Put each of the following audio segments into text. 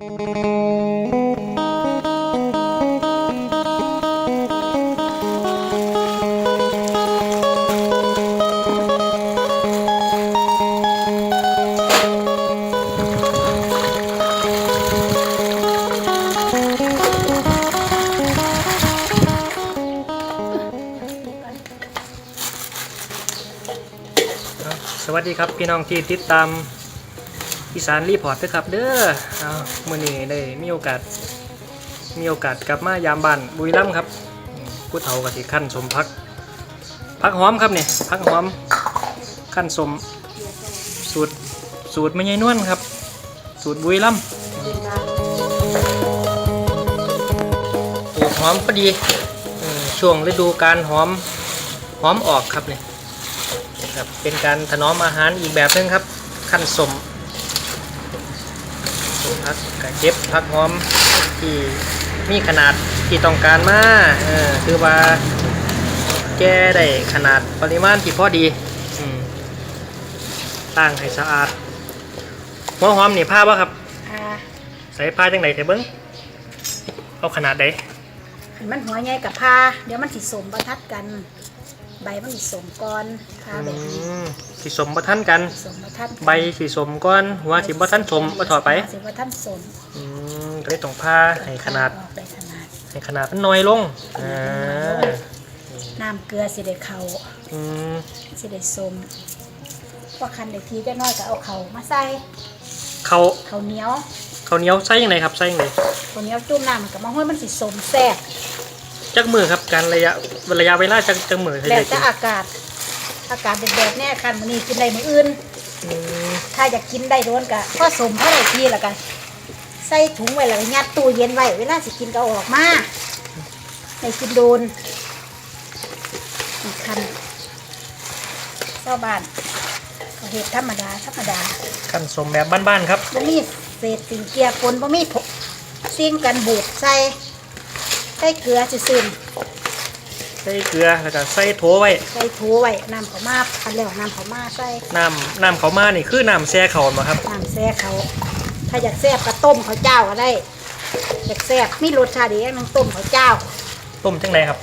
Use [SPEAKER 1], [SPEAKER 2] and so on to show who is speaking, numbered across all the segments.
[SPEAKER 1] สวัสดีครับพี่น้องที่ติดตาม อีสานรีพอร์ตด้วยครับ เด้อเอามื่อนี้ได้มีโอกาส มีโอกาสกลับมายามบ้านบุรีรัมย์ครับผู้เฒ่ากับสิขั้นสมพักพักหอมครับเนี่ยพักหอมขั้นสมสูตรสูตรไม่ใช่นวลครับ สูตรบุรีรัมย์ปลูกหอมพอดีช่วงฤดูการหอมหอมออกครับเนี่ยครับเป็นการถนอมอาหารอีกแบบหนึงครับขั้นสม พักกระเจ็บพักหอมที่มีขนาดที่ต้องการมาเออคือว่าแก้ได้ขนาดปริมาณที่พอดีอืมตั้งให้สะอาดหัวหอมนี่ผ้าป่ะครับ
[SPEAKER 2] อ่า
[SPEAKER 1] ใส่ผ้าจังไหนเถอะเบิ้งเอาขนาดใด
[SPEAKER 2] หันมันหัวใหญ่กับพาเดี๋ยวมันสิสมประทัดกัน ใบมันสิสมก่อนพาแบบนี้
[SPEAKER 1] อืมสีสมประทันกัน
[SPEAKER 2] สมประทัดกัน
[SPEAKER 1] ใบสีสมก้อนหัวสีประทันสมมาถอดไป
[SPEAKER 2] สิประทัดสม
[SPEAKER 1] อืมก็เลยต้องผ้าให้ขนาด
[SPEAKER 2] ออกได้ขนาด
[SPEAKER 1] ให้ขนาดมันน้อยลงอ่า
[SPEAKER 2] น้ำเกลือสิได้เข้า
[SPEAKER 1] อืม
[SPEAKER 2] สิได้สมว่าคันเด็กทีจะน้อยก็เอาเขามาใส่
[SPEAKER 1] เขา
[SPEAKER 2] เขาวเหนียว
[SPEAKER 1] เขาวเหนียวใส่ยังไงครับใส่ยังไง
[SPEAKER 2] เขาวเหนียวจุ่มน้ำมันกับมาห้อยมันสิสมแซ่บ
[SPEAKER 1] จักมือครับการระยะระยะเวลาจักจักมือใช่
[SPEAKER 2] แล้ว
[SPEAKER 1] ไหม
[SPEAKER 2] จะอากาศ อากาศเป็นแบบแน่คันมื้อนี้กินได้มื้ออื่น
[SPEAKER 1] อืม
[SPEAKER 2] ถ้าอยากกินได้โดนก็ผสมเท่าไหร่ทีละกันใส่ถุงไว้แล้วก็ยัดตู้เย็นไว้เวลาสิกินก็เอาออกมาในกินโดนอีกคันเจ้าบ้านก็เห็ดธรรมดาธรรมดา
[SPEAKER 1] ขั้นสมแบบบ้านๆครับ
[SPEAKER 2] บ่มีเศษสิ่งเกลียปนบ่มีผสิ่งกันบูดใส่ ใส่เกลือซื่อ
[SPEAKER 1] ใส่เกลือแล้วก็ใส่โถไว้
[SPEAKER 2] ๆใส่ถูไว้น้ำเขาวมาพันแล้วน้ำเขาวมาใส่
[SPEAKER 1] น้ำน้ำเขาวมานี่คือน้ำแช่เขามาครับ
[SPEAKER 2] น้ำแซ่เขา ถ้าอยากแซ่บก็ต้มข้าวเจ้าก็ได้ อยากแซ่บมีรสชาติอีกอย่างหนึงต้มข้าวเจ้า
[SPEAKER 1] ต้มจังไดครับ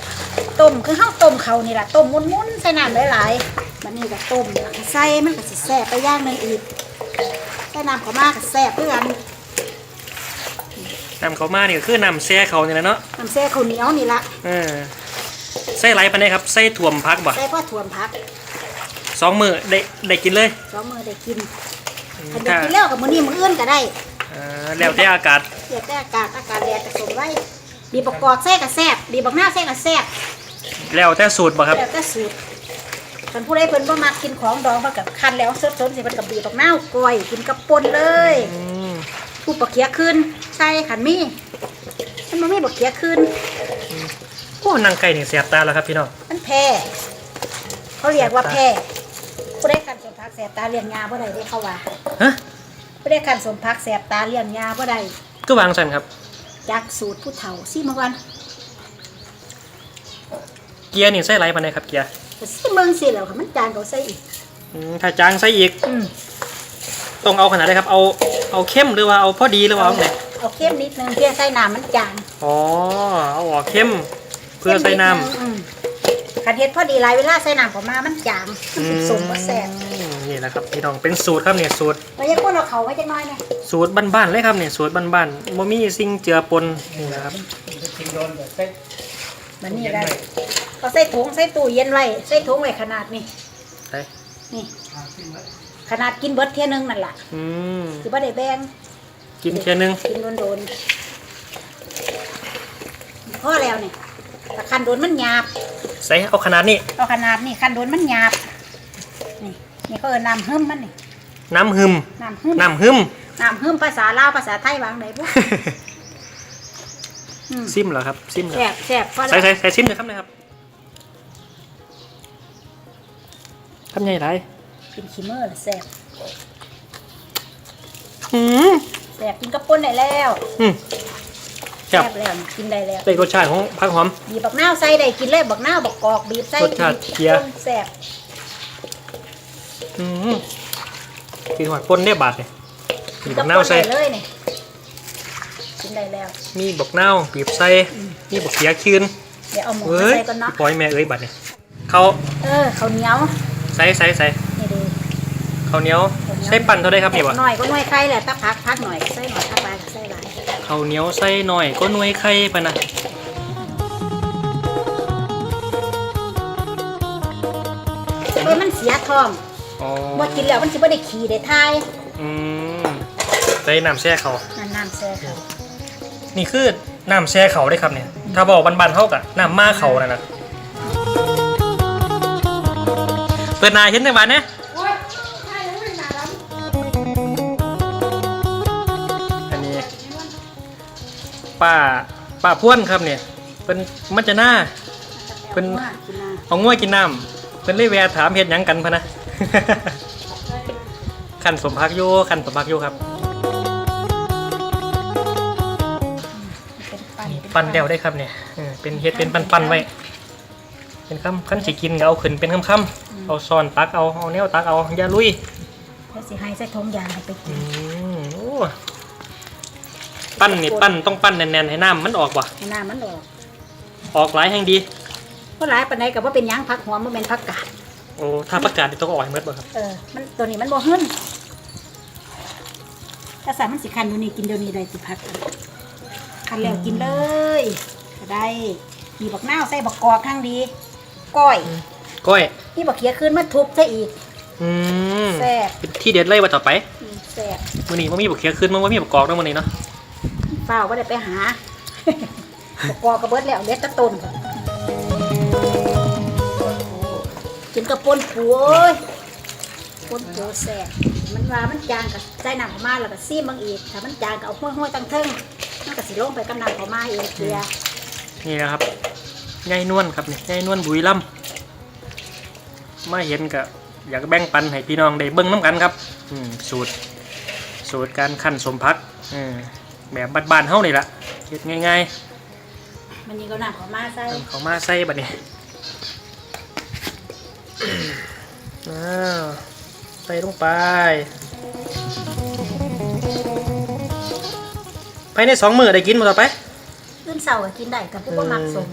[SPEAKER 2] ต้มคือข้าวต้มเขานี่แหละต้มมุนๆใส่น้ำหลายๆมันนี่ก็ต้มแล้วก็ใส่มันก็สิแซ่บไปอย่างหนึงอีกใส่น้ำเขามากก็แซ่บเพื่อกัน
[SPEAKER 1] น้ำเขาวมานี่ก็คือน้ำแช่เขานี่แหละเนาะ
[SPEAKER 2] น้ำแซ่ข้าวเหนียวนี่ละ
[SPEAKER 1] เออใส่ไรปานใดครับใส่ถ่วมพักบ่
[SPEAKER 2] ใส่พ่อถ่วมพัก
[SPEAKER 1] สองมือได้ได้กินเลย
[SPEAKER 2] สองมือได้กิน
[SPEAKER 1] อืม
[SPEAKER 2] ถ้าอยากกินแล้วกับมื้อนี้มื้ออื่นก็ได้
[SPEAKER 1] เอ่อแล้วแต่อากาศ
[SPEAKER 2] เดี๋ยวแต่อากาศอากาศแดดจะสมไว้บีบประกอบใส่ก็แซ่บบีบบักหน้าใส่ก็แซ่บ
[SPEAKER 1] แล้วแต่สูตรบ่ครับ
[SPEAKER 2] แล้วแต่สูตรคันผู้ใดเพิ่นบ่มักกินของดองเพิ่นก็คันแล้วสดๆสิเพิ่นก็บีบบักนาวก้อยกินกับป่นเลย
[SPEAKER 1] อืม
[SPEAKER 2] ผู้ปะเขียขึ้น ใช่ขันมีมันบ่มีบักเขียขึ้น
[SPEAKER 1] โอ้นางไก่นี่เสียบตาแล้วครับพี่น้อง
[SPEAKER 2] มันแพ้เขาเรียกว่าแพ้ผู้ได้คันสมพักแสบตาเลี้ยงยาบ่ได้ได้เขาว่า
[SPEAKER 1] ฮะ
[SPEAKER 2] ผู้ได้คันสมพักแสบตาเลี้ยงยาบ่ได้
[SPEAKER 1] ก็วางสันครับ
[SPEAKER 2] จากสูตรผู้เฒ่าซิมาก่อน
[SPEAKER 1] เกียร์นี่ใส่ไรปานใดครับเกียร์
[SPEAKER 2] ก็ซิเบิ่งสิแล้วค่ะมันจางเขาใส่อีก
[SPEAKER 1] อืมถ้าจางใส่อีก
[SPEAKER 2] อืม
[SPEAKER 1] ต้องเอาขนาดใดครับเอาเอาเข้มหรือว่าเอาพอดีหรือว่าเอาไหน
[SPEAKER 2] เอาเข้มนิดนึงเพื่อใส่น้ำมันจาง
[SPEAKER 1] อ๋อเอาออกเข้มเพื่อใส่น้
[SPEAKER 2] เข้มดงอืมคันเฮ็ดพอดีหลายเวลาใส่น้ำเข้ามามันจางำมันสิสมบ่แซ่บ
[SPEAKER 1] อืมนี่แหละครับพี่น้องเป็นสูตรครับเนี่ยสูตร
[SPEAKER 2] แล้วยังคนเอาเขาไว้จักหน่อยแหม
[SPEAKER 1] สูตรบ้านๆเลยครับเนี่ยสูตรบ้านๆบ่มีสิ่งเจือปนนี่แหละครับ
[SPEAKER 2] มันนี่ได้เอาใส่ถุงใส่ตู้เย็นไว้ใส่ถุงไว้ขนาดนี้
[SPEAKER 1] ไป
[SPEAKER 2] นี่ ขนาดกินเบิดเที่ยหนึงนั่นแหละ
[SPEAKER 1] อืม
[SPEAKER 2] คือบ่ได้แบ่ง
[SPEAKER 1] กินเทียนึง
[SPEAKER 2] กินโดนๆพอแล้วนี่แต่คันโดนมันหยาบ
[SPEAKER 1] ใส่เอาขนาดนี้
[SPEAKER 2] เอาขนาดนี่คันโดนมันหยาบ นี่นี่เขาเอิ้นน้ำหึมมันนี่
[SPEAKER 1] น้ำหึม
[SPEAKER 2] น้ำหึม
[SPEAKER 1] น้ำหึม
[SPEAKER 2] น้ำหึมภาษาลาวภาษาไทยวางไหนบุอืม
[SPEAKER 1] ซิมเหรอครับ ซิมเหรอ
[SPEAKER 2] แซ่บแซ่บพอ
[SPEAKER 1] ใส่
[SPEAKER 2] แล้ว
[SPEAKER 1] ใส่ใส่ซิมเลยครับนะครับทำไงไร
[SPEAKER 2] กินขี้เมื่อละแซ่บ
[SPEAKER 1] อืม
[SPEAKER 2] แซ่บกินกระปุ้นได้แล้ว
[SPEAKER 1] อืมครั
[SPEAKER 2] แซ่
[SPEAKER 1] บบ
[SPEAKER 2] แล้วนี่กินได้แล้ว
[SPEAKER 1] ได้รสชาติของผักหอม
[SPEAKER 2] บีบบักนาวใส่ได้กินเลยบักนาวบักกอกบีบใส่
[SPEAKER 1] รสชาติเคี้ยว
[SPEAKER 2] แซ่บ
[SPEAKER 1] อืมกินหอดปนได้บาทเนี่ยมี
[SPEAKER 2] ก
[SPEAKER 1] บั
[SPEAKER 2] ระ
[SPEAKER 1] กนาว
[SPEAKER 2] ปุ้น
[SPEAKER 1] ใส่
[SPEAKER 2] ได้เลยนี่กินได้แล้ว
[SPEAKER 1] มีบกเน่าวบีบใส่ มีบกเขียคืน
[SPEAKER 2] เดี๋ยวเอาหมู
[SPEAKER 1] เฮ้
[SPEAKER 2] มายใส่ก่อนเนาะ
[SPEAKER 1] ปล่อยแม่เอ้ยบัดเนี่ยเขา
[SPEAKER 2] เออข้าวเหนียว
[SPEAKER 1] ใส่ใส่ใส่
[SPEAKER 2] นี่ดี
[SPEAKER 1] ข้าวเหนียวใส่ปั่นเท่าได้ครับนี่วะ
[SPEAKER 2] หน่อยก็หน่วยไข่แหละถ้าพักพักหน่อยใส่หน่อยถ้าปลาก็ใส่หลาย
[SPEAKER 1] ข้าวเหนียวใส่หน่อยก็หน่วยไข่ปะนะ
[SPEAKER 2] เออมันเสียท้อง
[SPEAKER 1] อ๋อ
[SPEAKER 2] บ่กินแล้วมันสิบ่ได้ขี่ได้ทาย
[SPEAKER 1] อืมใส่น้ำแช่เขา
[SPEAKER 2] นั่นน้ำแซ่เขา
[SPEAKER 1] นี่คือน้ำแช่เขาได้ครับเนี่ย ถ้าบอกบันๆเท่ากับน้ำมาเขานั่นนะเปิดหนาเห็นในบ้านนะ ป้าป้าพ่วนครับเนี่ยเป็นมันจะหน้าเพิ่น
[SPEAKER 2] ว่ากินน้
[SPEAKER 1] เอาง่วยกินน้ำเพิ่นเลยแวะถามเฮ็ดหยังกันพะนะ ขันสมพักโยขันสมพักโยครับำ
[SPEAKER 2] เป็นปั้น
[SPEAKER 1] ปั้นเดียวได้ครับเนี่ยเออเป็นเฮ็ดเป็นปั้นๆไว้ เป็นคำขั้นสิกินก็เอาขึ้นเป็นคำคำๆเอาซอนตักเอาเอาแนวตักเอาอย่าลุย
[SPEAKER 2] แล้วสิให้ใส่ถุงยางให้ไปกิ
[SPEAKER 1] อื
[SPEAKER 2] น
[SPEAKER 1] มโอ้ ปั้นนี่ปั้นต้องปั้นแน่นๆให้น้ำมันออกว่ะ
[SPEAKER 2] ให้น้ำมันออก
[SPEAKER 1] ออกหลายแห่งดี
[SPEAKER 2] เพราะหลายปานใดก็บ่เป็นหยังผักหอมบ่แม่นผักกาด
[SPEAKER 1] โอ้ถ้าประกาศนี่ต้องออกให้หมดบ่ครับ
[SPEAKER 2] เออมันตัวนี้มันบ่หึ้นถ้าสามันสิคันอยู่นี่กินเดี๋ยวนี้ได้สิพักคันแล้วกินเลยก็ได้มีบักนาวใส่บักกอกข้างดีก้อย
[SPEAKER 1] ก้อย
[SPEAKER 2] นี่บักเขียขึ้นมาทุบซะอีก
[SPEAKER 1] อืม
[SPEAKER 2] แซ่บ
[SPEAKER 1] เป็นที่เด็ดเลยว่าต่อไป
[SPEAKER 2] อืมแซ่บ
[SPEAKER 1] มื้อนี้บ่มีบักเขียขึ้นมันบ่มีบักกอกเนาะมื้อนี้เนาะ
[SPEAKER 2] เปล่าบ่ได้ไปหาบักกอกก็เบิดแล้วเลือแต่ต้นกินกับป่นปูเอ้ยป่นปูแซ่บมันว่ามันจางกับใส่น้ำข้ามาแล้วก็ซีมบางอีกถ้ามันจางก็เอาห้วยๆตั้งเทิงมันก็สิลงไปกับน้ำข้ามาเองเกลือ
[SPEAKER 1] นี่นะครับยายนวลครับนี่ยายนวลบุรีรัมาเห็นก็อยากแบ่งปันให้พี่น้องได้เบิ่งน้ำกันครับ อืมสูตร สูตรการขั้นสมพักอืม แบบบ้านๆเฮานี่ละเฮ็ดง่าย
[SPEAKER 2] มันนี่ก็น้ำเข้ามาใส่
[SPEAKER 1] ๆเอาเขามาใส่บัดนี้อ้าวใส่ลงไปภายในสองมื้อได้กินหมดต่อไป
[SPEAKER 2] ขึ้นเสาร์ก็กินได้กับผู้บ่มักสม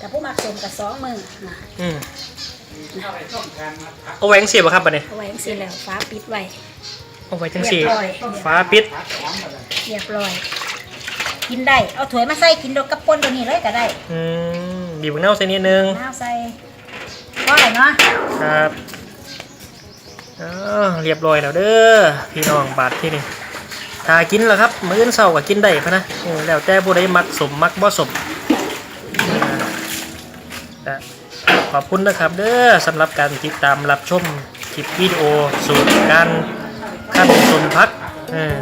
[SPEAKER 2] กับผู้มักสมกับสองมือนะ
[SPEAKER 1] อืมเอาไว้จังซี่บ่ครับบัดนี้
[SPEAKER 2] เอาไว้จังซี่แล้วฟ้าปิดไว้
[SPEAKER 1] เอาไว้จังซี่
[SPEAKER 2] เรียบร้อย
[SPEAKER 1] ฟ้าปิด
[SPEAKER 2] เรียบร้อย กินได้ เอาถ้วยมาใส่กินดอกกับป่นตัวนี้เลยก็ได้
[SPEAKER 1] อืมบีบมะนาวใส่นิดนึง
[SPEAKER 2] น้ำใส่ก็ได้เนาะ
[SPEAKER 1] ครับอ้าวเรียบร้อยแล้วเด้อพี่น้องบาทที่นี่ถ้ากินแล้วครับมื้ออนเช้าก็กินได้พะนะเออแล้วแต่ผู้ใดมักสมมักบ่สมอ่าแต่ขอบคุณนะครับเด้อสำหรับการติดตามรับชมคลิปวิดีโอสูตรการ ขั้นจนพักเออ